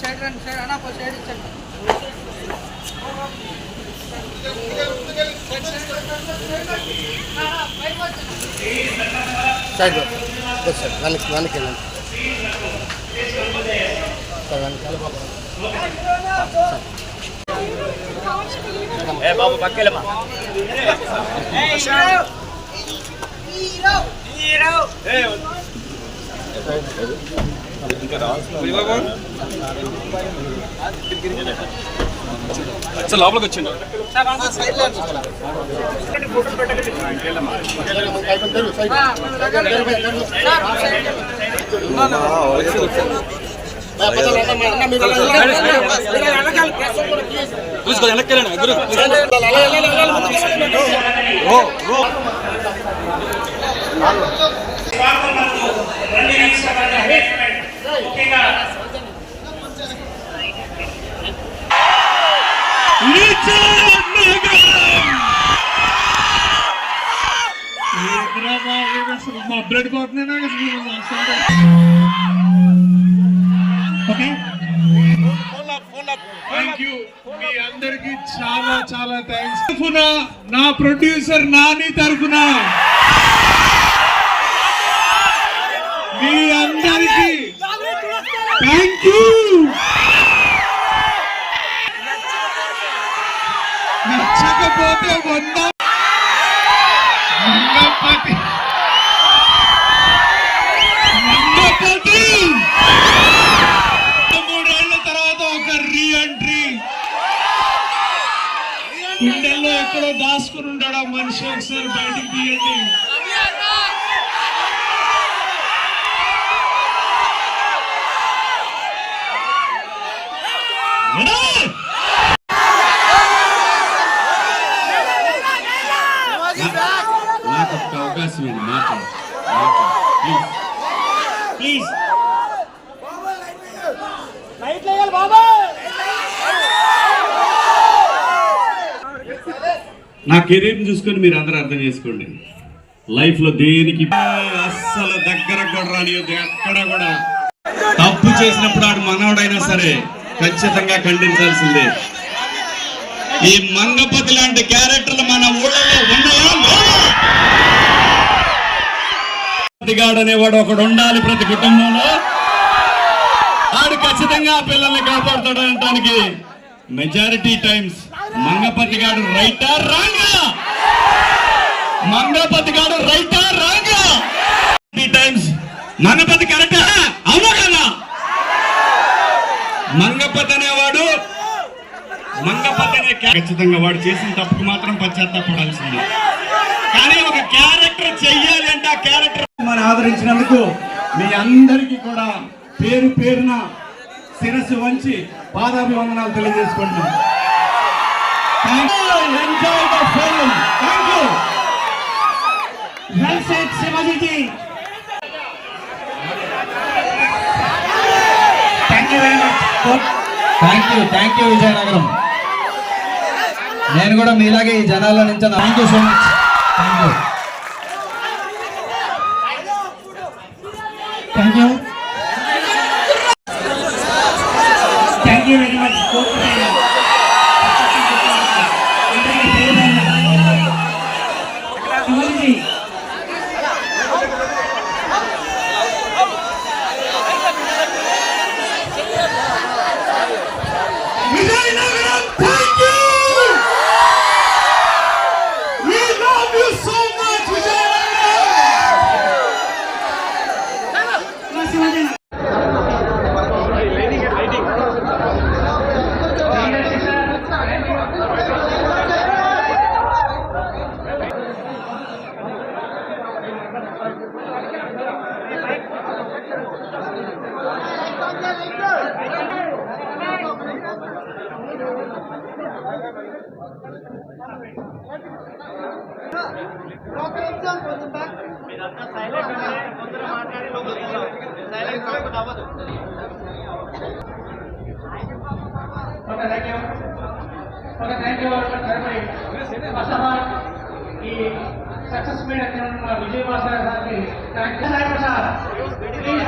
Side రండి side అన్న పో సైడ్ ఇచ్చండి సైడ్ సార్ వెనక్కి వెనక్కి వెళ్ళండి. సార్ వెనక్కి ఏ బాబు పక్కెళ్ళమా అచ్చా లోపలికి వచ్చిండు చూసుకో వెనక్కి గురు మా బ్లడ్ పోతున్నాయి ఓకే? థ్యాంక్ యూ మీ అందరికి చాలా చాలా థ్యాంక్స్ తరఫున నా ప్రొడ్యూసర్ నాని తరఫున. మనిషి ఒకసారి బయటికి తీయండి వినయ్! నాకు ఒక అవకాశం నా కెరీర్ చూసుకొని మీరు అందరూ అర్థం చేసుకోండి. లైఫ్లో దేనికి అస్సలు దగ్గర కూడా రానియొద్దు ఎక్కడ కూడా. తప్పు చేసినప్పుడు ఆడు మనవడైనా సరే ఖచ్చితంగా ఖండించాల్సిందే. ఈ మంగపతి లాంటి క్యారెక్టర్లు మన ఊళ్ళలో ఉన్నాయా? అనేవాడు ఒకడు ఉండాలి ప్రతి కుటుంబంలో. ఆడు ఖచ్చితంగా ఆ పిల్లల్ని కాపాడుతాడు అనడానికి మెజారిటీ టైమ్స్ మంగపతి గారు రైటా రాంగా? మంగపతి గారు రైటా రాంగా? టైమ్స్ మంగపతి కరెక్టా? అవునా కదా? మంగపతి అనేవాడు మంగపతి అనే ఖచ్చితంగా వాడు చేసిన తప్పుకు మాత్రం పశ్చాత్తాపడాల్సింది. కానీ ఒక క్యారెక్టర్ చెయ్యాలి అంటే ఆ క్యారెక్టర్ మనం ఆదరించినందుకు మీ అందరికీ కూడా పేరు పేరున శిరస్సు వంచి పాదాభివందనాలు తెలియజేసుకుంటున్నాం. Enjoy thank you thank you thank you thank you Vizianagaram నేను కూడా మీలాగే ఈ జనాల్లో నుంచి థ్యాంక్ యూ సో మచ్ ఒక థ్యాంక్ యూ ఒక thank you first of all ఈ సక్సెస్ మీట్ అక్కడ మన విజయ్ భాస్కర్ గారికి థ్యాంక్ యూ సార్ ప్లీజ్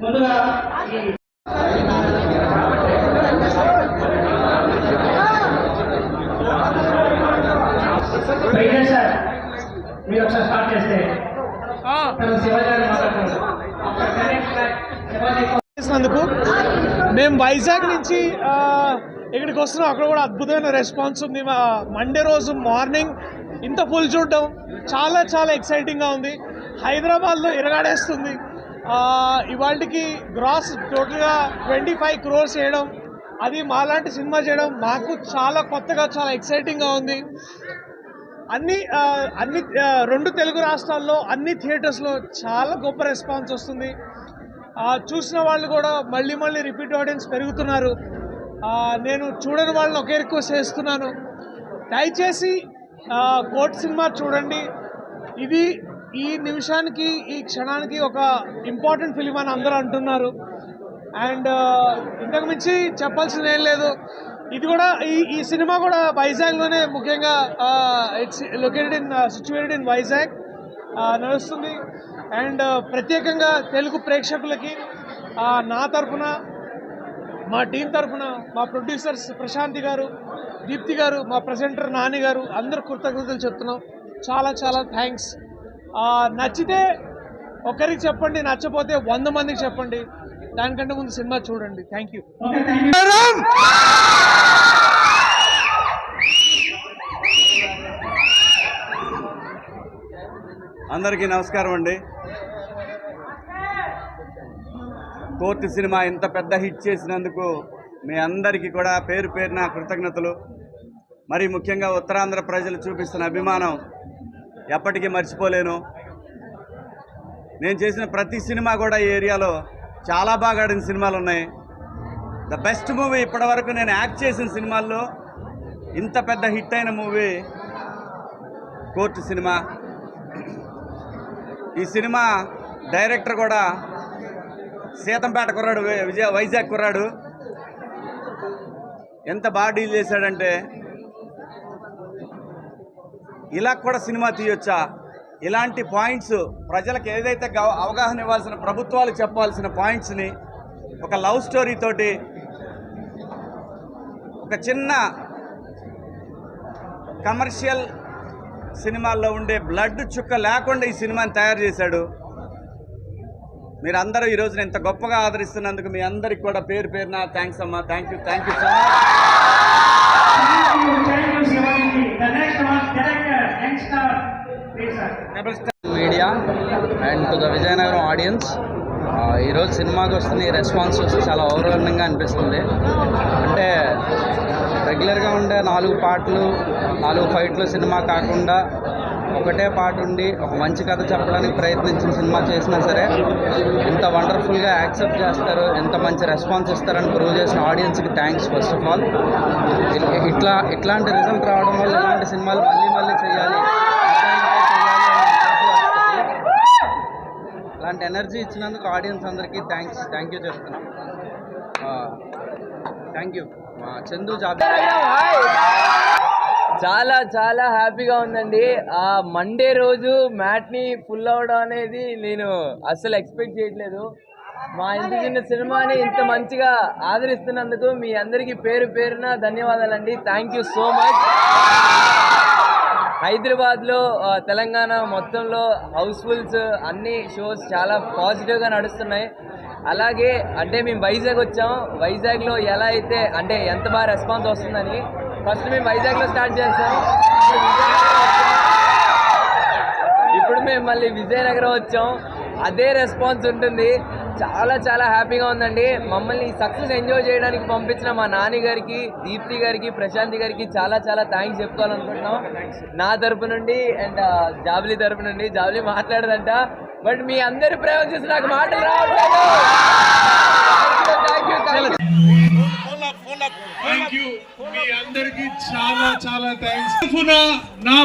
ముందుగా ఈ సార్ మీరు ఒకసారి స్టార్ట్ చేస్తే. శివాజీ మాట్లాడుతున్నారు మేము వైజాగ్ నుంచి ఆ, ఇక్కడికి వస్తున్నాం. అక్కడ కూడా అద్భుతమైన రెస్పాన్స్ ఉంది. మా మండే రోజు మార్నింగ్ ఇంత ఫుల్ చూడడం చాలా చాలా ఎక్సైటింగ్గా ఉంది. హైదరాబాద్లో ఇరగాడేస్తుంది. ఇవాళకి గ్రాస్ టోటల్గా ట్వంటీ ఫైవ్ క్రోర్స్ చేయడం అది మాలాంటి సినిమా చేయడం మాకు చాలా కొత్తగా చాలా ఎక్సైటింగ్గా ఉంది. అన్ని అన్ని రెండు తెలుగు రాష్ట్రాల్లో అన్ని థియేటర్స్లో చాలా గొప్ప రెస్పాన్స్ వస్తుంది. చూసిన వాళ్ళు కూడా మళ్ళీ మళ్ళీ రిపీట్ ఆడియన్స్ పెరుగుతున్నారు. నేను చూడని వాళ్ళని ఒకే రిక్వెస్ట్ చేస్తున్నాను. దయచేసి కోట్ కోర్ట్ సినిమా చూడండి. ఇది ఈ నిమిషానికి ఈ క్షణానికి ఒక ఇంపార్టెంట్ ఫిలిం అని అందరూ అంటున్నారు. అండ్ ఇంతకు మించి చెప్పాల్సింది ఏం లేదు. ఇది కూడా ఈ ఈ సినిమా కూడా వైజాగ్లోనే ముఖ్యంగా it's located in situated in Vizag నడుస్తుంది. అండ్ ప్రత్యేకంగా తెలుగు ప్రేక్షకులకి నా తరఫున మా టీం తరఫున మా ప్రొడ్యూసర్స్ ప్రశాంతి గారు దీప్తి గారు మా ప్రజెంటర్ నాని గారు అందరు కృతజ్ఞతలు చెప్తున్నాం. చాలా చాలా థ్యాంక్స్ నచ్చితే ఒకరికి చెప్పండి నచ్చపోతే వంద మందికి చెప్పండి. దానికంటే ముందు సినిమా చూడండి. Thank you okay thank you అందరికీ నమస్కారం అండి. కోర్టు సినిమా ఇంత పెద్ద హిట్ చేసినందుకు మీ అందరికీ కూడా పేరు పేరున కృతజ్ఞతలు. మరి ముఖ్యంగా ఉత్తరాంధ్ర ప్రజలు చూపిస్తున్న అభిమానం ఎప్పటికీ మర్చిపోలేను. నేను చేసిన ప్రతి సినిమా కూడా ఈ ఏరియాలో చాలా బాగా ఆడిన సినిమాలు ఉన్నాయి. ద బెస్ట్ మూవీ ఇప్పటివరకు నేను యాక్ట్ చేసిన సినిమాల్లో ఇంత పెద్ద హిట్ అయిన మూవీ కోర్టు సినిమా. ఈ సినిమా డైరెక్టర్ కూడా సీతంపేట కుర్రాడు విజయ వైజాగ్ కుర్రాడు. ఎంత బాగా డీల్ చేశాడంటే ఇలా కూడా సినిమా తీయొచ్చా? ఇలాంటి పాయింట్స్ ప్రజలకు ఏదైతే అవగాహన ఇవ్వాల్సిన ప్రభుత్వాలు చెప్పాల్సిన పాయింట్స్ని ఒక లవ్ స్టోరీ తోటి ఒక చిన్న కమర్షియల్ సినిమాల్లో ఉండే బ్లడ్ చుక్క లేకుండా ఈ సినిమాని తయారు చేశాడు. మీరందరూ ఈ రోజున ఇంత గొప్పగా ఆదరిస్తున్నందుకు మీ అందరికి కూడా పేరు పేరున థ్యాంక్స్ అమ్మా. Thank you thank you so much media and to the Vizianagaram audience ఈరోజు సినిమాకి వస్తున్న ఈ రెస్పాన్స్ చూస్తే చాలా ఓవర్వెల్మింగ్గా అనిపిస్తుంది. రెగ్యులర్గా ఉండే నాలుగు పాటలు నాలుగు ఫైట్లు సినిమా కాకుండా ఒకటే పాట ఉండి ఒక మంచి కథ చెప్పడానికి ప్రయత్నించిన సినిమా చేసినా సరే ఇంత వండర్ఫుల్గా యాక్సెప్ట్ చేస్తారు ఎంత మంచి రెస్పాన్స్ ఇస్తారని ప్రూవ్ చేసిన ఆడియన్స్కి థ్యాంక్స్ ఫస్ట్ ఆఫ్ ఆల్. ఇట్లా ఇట్లాంటి రిజల్ట్ రావడం వల్ల ఇలాంటి సినిమాలు మళ్ళీ మళ్ళీ చేయాలి అలాంటి ఎనర్జీ ఇచ్చినందుకు ఆడియన్స్ అందరికీ థ్యాంక్స్ థ్యాంక్ యూ చెప్తున్నాం. థ్యాంక్ యూ చందు చాలా చాలా హ్యాపీగా ఉందండి. ఆ మండే రోజు మ్యాట్ని ఫుల్ అవడం అనేది నేను అస్సలు ఎక్స్పెక్ట్ చేయట్లేదు. మా ఇంత చిన్న సినిమాని ఇంత మంచిగా ఆదరిస్తున్నందుకు మీ అందరికీ పేరు పేరున ధన్యవాదాలండి. థ్యాంక్ యూ సో మచ్ హైదరాబాద్లో తెలంగాణ మొత్తంలో హౌస్ఫుల్స్ అన్ని షోస్ చాలా పాజిటివ్గా నడుస్తున్నాయి. అలాగే అంటే మేము వైజాగ్ వచ్చాం. వైజాగ్లో ఎలా అయితే అంటే ఎంత బాగా రెస్పాన్స్ వస్తుందని ఫస్ట్ మేము వైజాగ్లో స్టార్ట్ చేస్తాం ఇప్పుడు మేము మళ్ళీ విజయనగరం వచ్చాం. అదే రెస్పాన్స్ ఉంటుంది. చాలా చాలా హ్యాపీగా ఉందండి. మమ్మల్ని సక్సెస్ ఎంజాయ్ చేయడానికి పంపించిన మా నాని గారికి దీప్తి గారికి ప్రశాంతి గారికి చాలా చాలా థ్యాంక్స్ చెప్పుకోవాలనుకుంటున్నాం. నా తరపు నుండి అండ్ జాబ్లీ తరపు నుండి. జాబ్లీ మాట్లాడదంట. బట్ మీ అందరి ప్రేమ చూసి నాకు మాటలు రావట్లేదు. థ్యాంక్ యూ మీ అందరికీ చాలా చాలా థ్యాంక్స్ నా